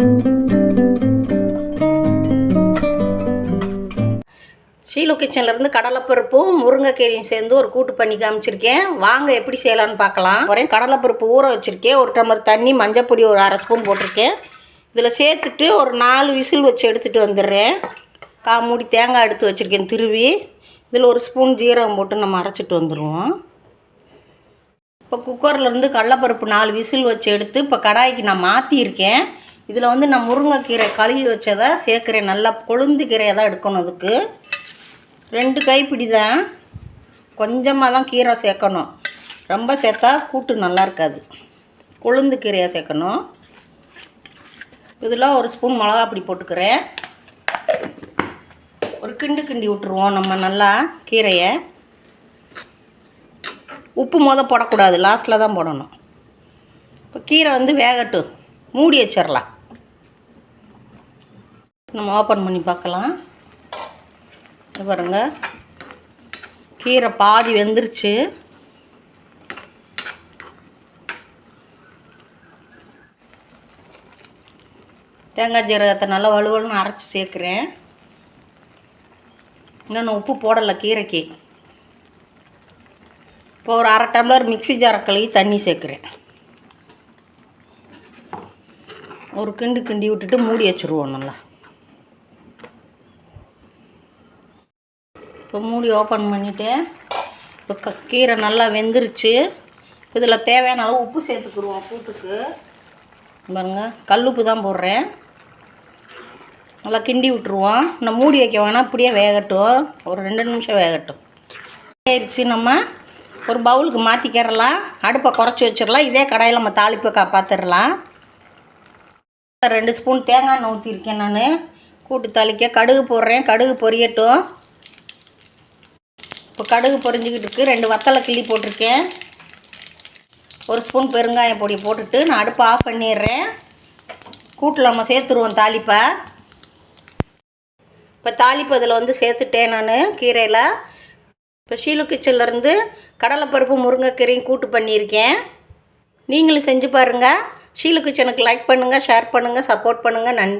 ஷீலு கிச்சன்லேருந்து கடலைப்பருப்பும் முருங்கைக்கீரையும் சேர்ந்து ஒரு கூட்டு பண்ணி காமிச்சிருக்கேன். வாங்க எப்படி செய்யலான்னு பார்க்கலாம். ஒரே கடலைப்பருப்பு ஊற வச்சுருக்கேன். ஒரு டம்ளர் தண்ணி மஞ்சப்பொடி ஒரு அரை ஸ்பூன் போட்டிருக்கேன். இதில் சேர்த்துட்டு ஒரு நாலு விசில் வச்சு எடுத்துகிட்டு வந்துடுறேன். கா மூடி தேங்காய் எடுத்து வச்சுருக்கேன் திருவி. இதில் ஒரு ஸ்பூன் ஜீரகம் போட்டு நம்ம அரைச்சிட்டு வந்துடுவோம் இப்போ குக்கர்லேருந்து கடலைப்பருப்பு நாலு விசில் வச்சு எடுத்து இப்போ கடாய்க்கு நான் மாற்றியிருக்கேன் இதில் வந்து நான் முருங்கைக்கீரை கழுவி வச்சதை சேர்க்குறேன். நல்லா கொழுந்து கீரையை தான் எடுக்கணும் அதுக்கு. ரெண்டு கைப்பிடி தான். கொஞ்சமாக தான் கீரை சேர்க்கணும். ரொம்ப சேர்த்தா கூட்டு நல்லா இருக்காது. கொழுந்து கீரையை சேர்க்கணும். இதில் ஒரு ஸ்பூன் மிளகா பொடி போட்டுக்கிறேன். ஒரு கிண்டு கிண்டி விட்டுருவோம் நம்ம நல்லா கீரையை. உப்பு மொத போடக்கூடாது. லாஸ்ட்டில் தான் போடணும். இப்போ கீரை வந்து வேகட்டும். மூடி வச்சிடலாம். நம்ம ஓப்பன் பண்ணி பார்க்கலாம். பாருங்க. கீரை பாதி வெந்துருச்சு. தேங்காய் ஜீரகத்தை நல்லா வலுவலுன்னு அரைச்சி சேர்க்குறேன். இன்னும் உப்பு போடலை கீரைக்கு. இப்போ ஒரு அரை டம்ளர் மிக்சி ஜாரை கழுவி தண்ணி சேர்க்குறேன். ஒரு கிண்டு கிண்டி விட்டுட்டு மூடி வச்சுருவோம் நல்லா. இப்போ மூடி ஓப்பன் பண்ணிவிட்டு இப்போ கீரை நல்லா வெந்துருச்சு. இதில் தேவையான அளவு உப்பு சேர்த்துக்குருவோம் கூட்டுக்கு. பாருங்கள் கல்லுப்பு தான் போடுறேன். நல்லா கிண்டி விட்டுருவோம். நான் மூடி வைக்க வேணாம் அப்படியே வேகட்டும். ஒரு ரெண்டு நிமிஷம் வேகட்டும். ஆயிடுச்சு நம்ம ஒரு பவுலுக்கு மாற்றிக்கிறலாம் அடுப்பை குறைச்சி வச்சிடலாம். இதே கடாயில் நம்ம தாளிப்பை காப்பாற்றிடலாம் ரெண்டு ஸ்பூன் தேங்காய் ஊற்றிருக்கேன் நான். கூட்டு தாளிக்க கடுகு போடுறேன். கடுகு பொரியட்டும். இப்போ கடுகு பொறிஞ்சிக்கிட்டு இருக்குது ரெண்டு வத்தலை கிள்ளி போட்டிருக்கேன். ஒரு ஸ்பூன் பெருங்காய பொடி போட்டுட்டு நான் அடுப்பை ஆஃப் பண்ணிடுறேன். கூட்டில் நம்ம சேர்த்துருவோம் தாளிப்பை. இப்போ தாளிப்பு அதில் வந்து சேர்த்துட்டேன் நான் கீரையில். இப்போ ஷீலு கிச்சன்லேருந்து கடலைப்பருப்பு முருங்கைக்கீரையும் கூட்டு பண்ணியிருக்கேன். நீங்களும் செஞ்சு பாருங்கள் ஷீலு கிச்சனுக்கு லைக் பண்ணுங்கள் ஷேர் பண்ணுங்கள் சப்போர்ட் பண்ணுங்கள் நன்றி.